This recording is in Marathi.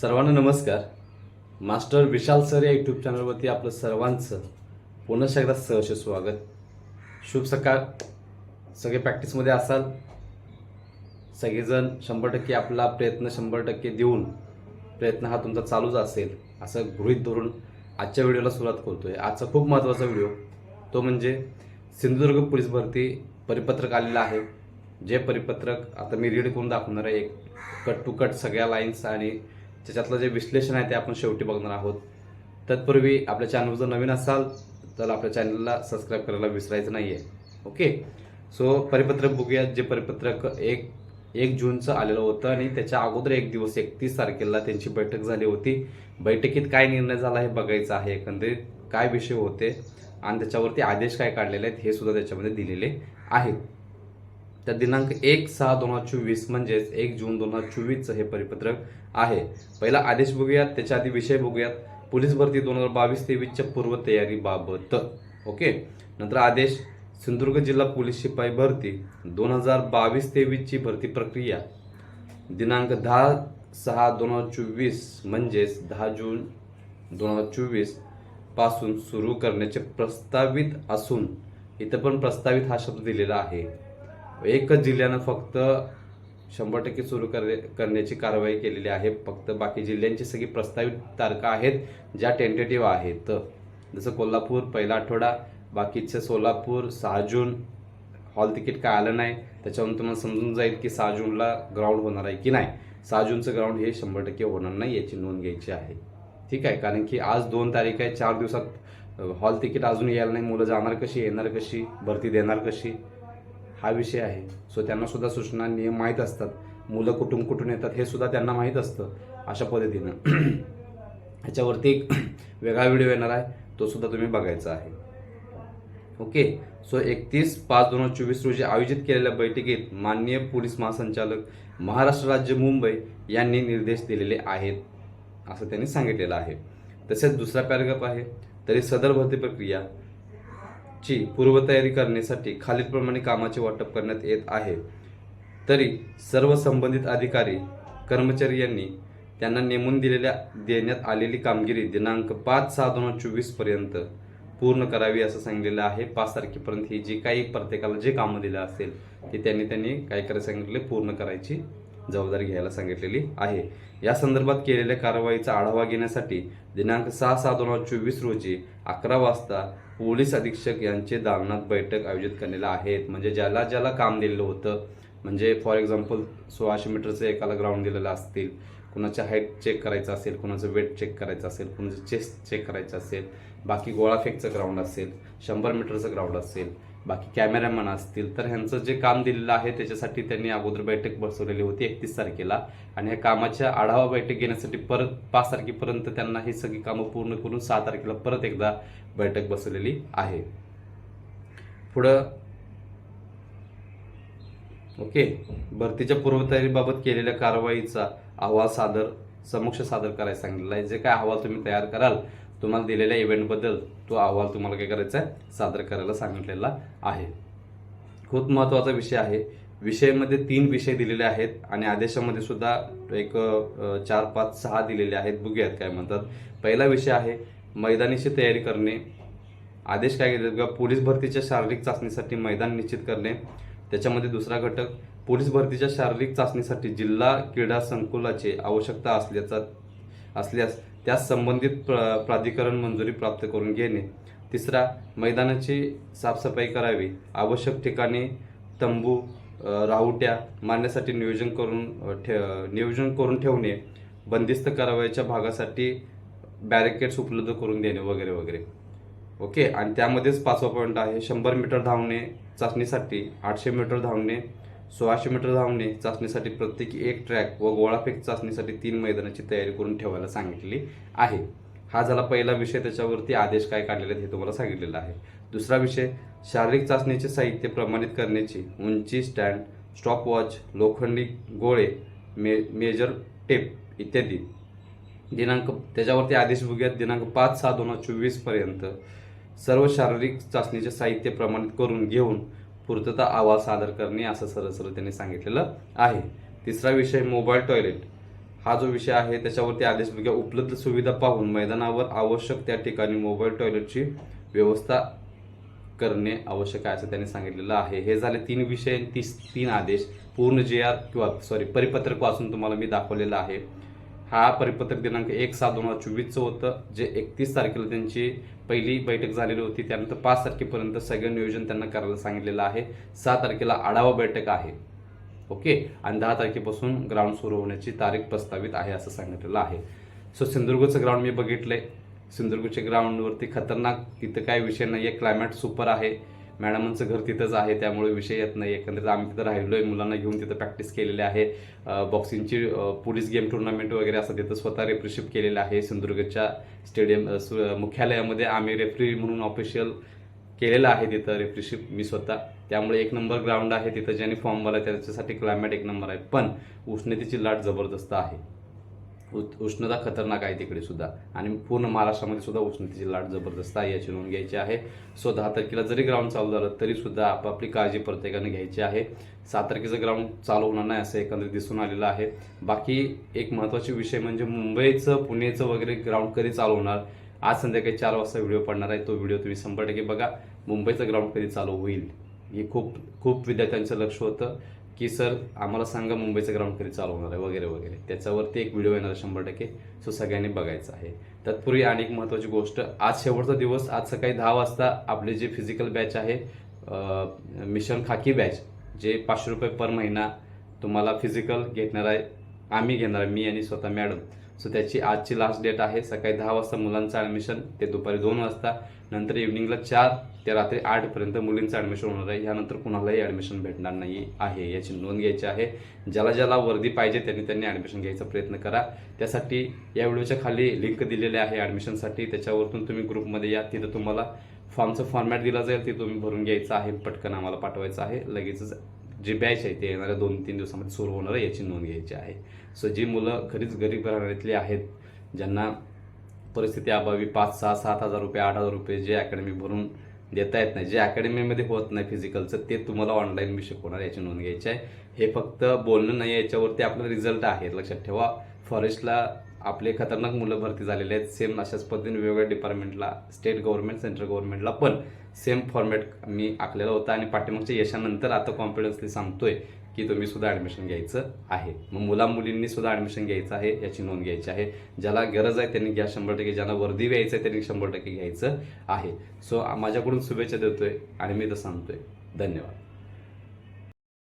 सर्वांना नमस्कार. मास्टर विशाल सर या यूट्यूब चॅनलवरती आपलं सर्वांचं पुन्हा एकदा सहर्ष स्वागत. शुभ सकाळ. सगळे प्रॅक्टिसमध्ये असाल? सगळेजण शंभर टक्के आपला प्रयत्न शंभर टक्के देऊन प्रयत्न हा तुमचा चालूच असेल असं गृहीत धरून आजच्या व्हिडिओला सुरुवात करतोय. आजचा खूप महत्त्वाचा व्हिडिओ. तो म्हणजे सिंधुदुर्ग पोलीस भरती परिपत्रक आलेलं आहे. जे परिपत्रक आता मी रीड करून दाखवणार आहे. एक कट टू कट सगळ्या लाईन्स आणि त्याच्यातलं जे विश्लेषण आहे ते आपण शेवटी बघणार आहोत. तत्पूर्वी आपल्या चॅनल जर नवीन असाल तर आपल्या चॅनलला सबस्क्राईब करायला विसरायचं नाही आहे ओके सो परिपत्रक बघूया. जे परिपत्रक एक एक जूनचं आलेलं होतं आणि त्याच्या अगोदर एक दिवस एकतीस तारखेला त्यांची बैठक झाली होती. बैठकीत काय निर्णय झाला हे बघायचं आहे एकंदरीत. काय विषय होते आणि त्याच्यावरती आदेश काय काढलेले आहेत हे सुद्धा त्याच्यामध्ये दिलेले आहेत. त्या दिनांक एक सहा दोन हजार चोवीस म्हणजेच एक जून दोन हजार चोवीसचं हे परिपत्रक आहे. पहिला आदेश बघूयात त्याच्या आधी विषय बघूयात. पोलीस भरती दोन हजार बावीस तेवीसच्या पूर्वतयारीबाबत. ओके? नंतर आदेश सिंधुदुर्ग जिल्हा पोलीस शिपाई भरती दोन हजार बावीस तेवीसची भरती प्रक्रिया. दिनांक दहा सहा दोन हजार चोवीस म्हणजेच दहा जून दोन हजार चोवीसपासून सुरू करण्याचे प्रस्तावित असून इथं पण प्रस्तावित हा शब्द दिलेला आहे. एकच जिल्ह्यानं फक्त शंभर टक्के सुरू कर करण्याची कारवाई केलेली आहे. फक्त बाकी जिल्ह्यांची सगळी प्रस्तावित तारखा आहेत ज्या टेंटेटिव्ह आहेत. जसं कोल्हापूर पहिला आठवडा बाकीचे सोलापूर सहा जून हॉल तिकीट काय आलं नाही त्याच्यावरून तुम्हाला समजून जाईल की सहा जूनला ग्राउंड होणार आहे की नाही. सहा जूनचं ग्राउंड हे शंभर टक्के होणार नाही याची नोंद घ्यायची आहे. ठीक आहे कारण की आज दोन तारीख आहे चार दिवसात हॉल तिकीट अजून यायला नाही मुलं जाणार कशी येणार कशी भरती देणार कशी? हा विषय आहे. सो त्यांना सुद्धा सूचना नियम माहीत असतात. मुलं कुठून कुठून येतात हे सुद्धा त्यांना माहीत असतं अशा पद्धतीनं. ह्याच्यावरती एक वेगळा व्हिडिओ येणार आहे. तो सुद्धा तुम्ही बघायचा आहे. ओके सो एकतीस पाच दोन हजार चोवीस रोजी आयोजित केलेल्या बैठकीत माननीय पोलीस महासंचालक महाराष्ट्र राज्य मुंबई यांनी निर्देश दिलेले आहेत असं त्यांनी सांगितलेलं आहे. तसेच दुसरा पॅराग्राफ आहे. तरी सदर भरती प्रक्रिया ची पूर्वतयारी करण्यासाठी खालीलप्रमाणे कामाचे वाटप करण्यात येत आहे. तरी सर्व संबंधित अधिकारी कर्मचारी यांनी त्यांना नेमून दिलेल्या देण्यात आलेली कामगिरी दिनांक पाच सहा दोन हजार चोवीसपर्यंत पूर्ण करावी असं सांगितलेलं आहे. पाच तारखेपर्यंत ही जी काही प्रत्येकाला जे कामं दिलं असेल ते त्यांनी त्यांनी काय करायला सांगितले पूर्ण करायची जबाबदारी घ्यायला सांगितलेली आहे. या संदर्भात केलेल्या कारवाईचा आढावा घेण्यासाठी दिनांक सहा सहा दोन हजार चोवीस रोजी अकरा वाजता पोलीस अधीक्षक यांचे दालनात बैठक आयोजित करण्याला आहेत. म्हणजे ज्याला ज्याला काम दिलेलं होतं. म्हणजे फॉर एक्झाम्पल सोळाशे मीटरचं एकाला ग्राउंड दिलेलं असतील. कुणाच्या हाईट चेक करायचं असेल कुणाचं वेट चेक करायचं असेल कुणाचं चेस्ट चेक करायचं असेल. बाकी गोळाफेकचं ग्राउंड असेल शंभर मीटरचं ग्राउंड असेल. बाकी कॅमेरामॅन असतील तर ह्यांचं जे काम दिलेलं आहे त्याच्यासाठी त्यांनी अगोदर बैठक बसवलेली होती एकतीस तारखेला. आणि ह्या कामाच्या आढावा बैठक घेण्यासाठी परत पाच तारखेपर्यंत त्यांना ही सगळी कामं पूर्ण करून सहा तारखेला परत एकदा बैठक बसवलेली आहे. पुढं ओके. भरतीच्या पूर्वतयारीबाबत केलेल्या कारवाईचा अहवाल सादर समक्ष सादर करायला सांगितलेला आहे. जे काय अहवाल तुम्ही तयार कराल तुम्हाला दिलेल्या इव्हेंटबद्दल तो अहवाल तुम्हाला काय करायचा आहे? सादर करायला सांगितलेला आहे. खूप महत्त्वाचा विषय आहे. विषयामध्ये तीन विषय दिलेले आहेत आणि आदेशामध्ये सुद्धा एक चार पाच सहा दिलेले आहेत. बघूयात काय म्हणतात. पहिला विषय आहे मैदानीची तयारी करणे. आदेश काय घेतात किंवा पोलीस भरतीच्या शारीरिक चाचणीसाठी मैदान निश्चित करणे. त्याच्यामध्ये दुसरा घटक पोलीस भरतीच्या शारीरिक चाचणीसाठी जिल्हा क्रीडा संकुलाची आवश्यकता असल्याचा असल्यास त्यास संबंधित प्र प्राधिकरण मंजुरी प्राप्त करून घेणे. तिसरा मैदानाची साफसफाई करावी. आवश्यक ठिकाणी तंबू राहुट्या मारण्यासाठी नियोजन करून ठे नियोजन करून ठेवणे. बंदिस्त कारवाईच्या भागासाठी बॅरिकेड्स उपलब्ध करून देणे वगैरे वगैरे. ओके? आणि त्यामध्येच पाचवा पॉईंट आहे शंभर मीटर धावणे चाचणीसाठी आठशे मीटर धावणे. सोळाशे मीटर धावणे चाचणीसाठी प्रत्येकी एक ट्रॅक व गोळाफेक चाचणीसाठी तीन मैदानाची तयारी करून ठेवायला सांगितलेली आहे. हा झाला पहिला विषय. त्याच्यावरती आदेश काय काढलेले आहेत हे तुम्हाला सांगितलेलं आहे. दुसरा विषय शारीरिक चाचणीचे साहित्य प्रमाणित करण्याची उंची स्टँड स्टॉपवॉच लोखंडी गोळे मे मेजर टेप इत्यादी. दिनांक त्याच्यावरती आदेश बघूयात. दिनांक पाच सहा दोन हजार चोवीसपर्यंत सर्व शारीरिक चाचणीचे साहित्य प्रमाणित करून घेऊन पूर्तता आवाज सादर करणे असं सरळ सरळ त्यांनी सांगितलेलं आहे. तिसरा विषय मोबाईल टॉयलेट हा जो विषय आहे त्याच्यावरती आदेश उपलब्ध सुविधा पाहून मैदानावर आवश्यक त्या ठिकाणी मोबाईल टॉयलेटची व्यवस्था करणे आवश्यक आहे असं त्यांनी सांगितलेलं आहे. हे झाले तीन विषय तीस तीन आदेश. पूर्ण जे आर किंवा सॉरी परिपत्रक वाचून तुम्हाला मी दाखवलेलं आहे. हा परिपत्रक दिनांक एक सात दोन हजार चोवीसचं होतं जे एकतीस तारखेला त्यांची पहिली बैठक झालेली होती. त्यानंतर पाच तारखेपर्यंत सगळं नियोजन त्यांना करायला सांगितलेलं आहे. सहा तारखेला आढावा बैठक आहे. ओके? आणि दहा तारखेपासून ग्राउंड सुरू होण्याची तारीख प्रस्तावित आहे असं सांगितलेलं आहे. सो सिंधुदुर्गचं ग्राउंड मी बघितलंय. सिंधुदुर्गच्या ग्राउंडवरती खतरनाक तिथं काही विषय नाही आहे क्लायमेट सुपर आहे. मॅडमांचं घर तिथंच आहे त्यामुळे विषय येत नाही. एकंदरीत आम्ही तिथं राहिलो आहे मुलांना घेऊन तिथं प्रॅक्टिस केलेली आहे. बॉक्सिंगची पोलीस गेम टुर्नामेंट वगैरे असं तिथं स्वतः रेफ्रीशिप केलेलं आहे सिंधुदुर्गच्या स्टेडियम सु- मुख्यालयामध्ये आम्ही रेफ्री म्हणून ऑफिशियल केलेलं आहे तिथं रेफ्रीशिप मी स्वतः. त्यामुळे एक नंबर ग्राउंड आहे तिथं ज्याने फॉर्म भरला त्याच्यासाठी क्लायमेट एक नंबर आहे. पण उष्णतेची लाट जबरदस्त आहे. उष्णता खतरनाक आहे तिकडे सुद्धा. आणि पूर्ण महाराष्ट्रामध्ये सुद्धा उष्णतेची लाट जबरदस्त आहे याची नोंद घ्यायची आहे. सो दहा तारखेला जरी ग्राउंड चालू झालं तरी सुद्धा आपापली काळजी प्रत्येकाने घ्यायची आहे. सात तारखेचं ग्राउंड चालू होणार नाही असं एकंदरीत दिसून आलेलं आहे. बाकी एक महत्त्वाचे विषय म्हणजे मुंबईचं पुणेचं वगैरे ग्राउंड कधी चालू होणार आज संध्याकाळी चार वाजता व्हिडिओ पडणार आहे. तो व्हिडिओ तुम्ही शंभर टक्के बघा. मुंबईचं ग्राउंड कधी चालू होईल? हे खूप खूप विद्यार्थ्यांचं लक्ष होतं. की सर आम्हाला सांगा मुंबईचं ग्राउंड कधी चालू होणार आहे वगैरे वगैरे. त्याच्यावरती एक व्हिडिओ येणार आहे शंभर टक्के. सो सगळ्यांनी बघायचा आहे. तत्पूर्वी आणि एक महत्त्वाची गोष्ट आज शेवटचा दिवस आज सकाळी दहा वाजता आपले जे फिजिकल बॅच आहे मिशन खाकी बॅच जे पाचशे रुपये पर महिना तुम्हाला फिजिकल घेणार आहे आम्ही घेणार आहे मी आणि स्वतः मॅडम सो त्याची आजची लास्ट डेट आहे. सकाळी दहा वाजता मुलांचं ॲडमिशन ते दुपारी दोन वाजता. नंतर इव्हनिंगला चार ते रात्री आठपर्यंत मुलींचं ॲडमिशन होणार आहे. यानंतर कुणालाही ॲडमिशन भेटणार नाही आहे. याची नोंद घ्यायची आहे. ज्याला ज्याला वर्दी पाहिजे त्यांनी त्यांनी ॲडमिशन घ्यायचा प्रयत्न करा. त्यासाठी या व्हिडिओच्या खाली लिंक दिलेली आहे ॲडमिशनसाठी त्याच्यावरतून तुम्ही ग्रुपमध्ये या. तिथं तुम्हाला फॉर्मचं फॉर्मॅट दिला जाईल. ते तुम्ही भरून घ्यायचं आहे. पटकन आम्हाला पाठवायचं आहे. लगेचच जी बॅच आहे ते येणाऱ्या दोन तीन दिवसामध्ये सुरू होणार आहे याची नोंद घ्यायची आहे. सो जी मुलं खरीच गरीब घराण्यातली आहेत ज्यांना परिस्थिती अभावी पाच सहा सात हजार रुपये आठ हजार रुपये जे अकॅडमी भरून देता येत नाही जे अकॅडमीमध्ये होत नाही फिजिकलचं ते तुम्हाला ऑनलाईन मी शिकवणार याची नोंद घ्यायची आहे. हे फक्त बोलणं नाही याच्यावरती आपलं रिझल्ट आहे. लक्षात ठेवा फॉरेस्टला आपले खतरनाक मुलं भरती झालेले आहेत सेम अशाच पद्धतीने वेगवेगळ्या डिपार्टमेंटला स्टेट गव्हर्नमेंट सेंट्रल गव्हर्नमेंटला पण. सेम फॉर्मॅट मी आखलेला होता आणि पाठीमागच्या यशानंतर आता कॉन्फिडन्सली सांगतोय की तुम्ही सुद्धा ॲडमिशन घ्यायचं आहे. मग मुला मुलींनी सुद्धा ॲडमिशन घ्यायचं आहे याची नोंद घ्यायची आहे. ज्याला गरज आहे त्यांनी घ्या शंभर टक्के. ज्यांना वर्दी घ्यायचं आहे त्यांनी शंभर टक्के घ्यायचं आहे. सो माझ्याकडून शुभेच्छा देतोय आणि मी तर सांगतोय. धन्यवाद.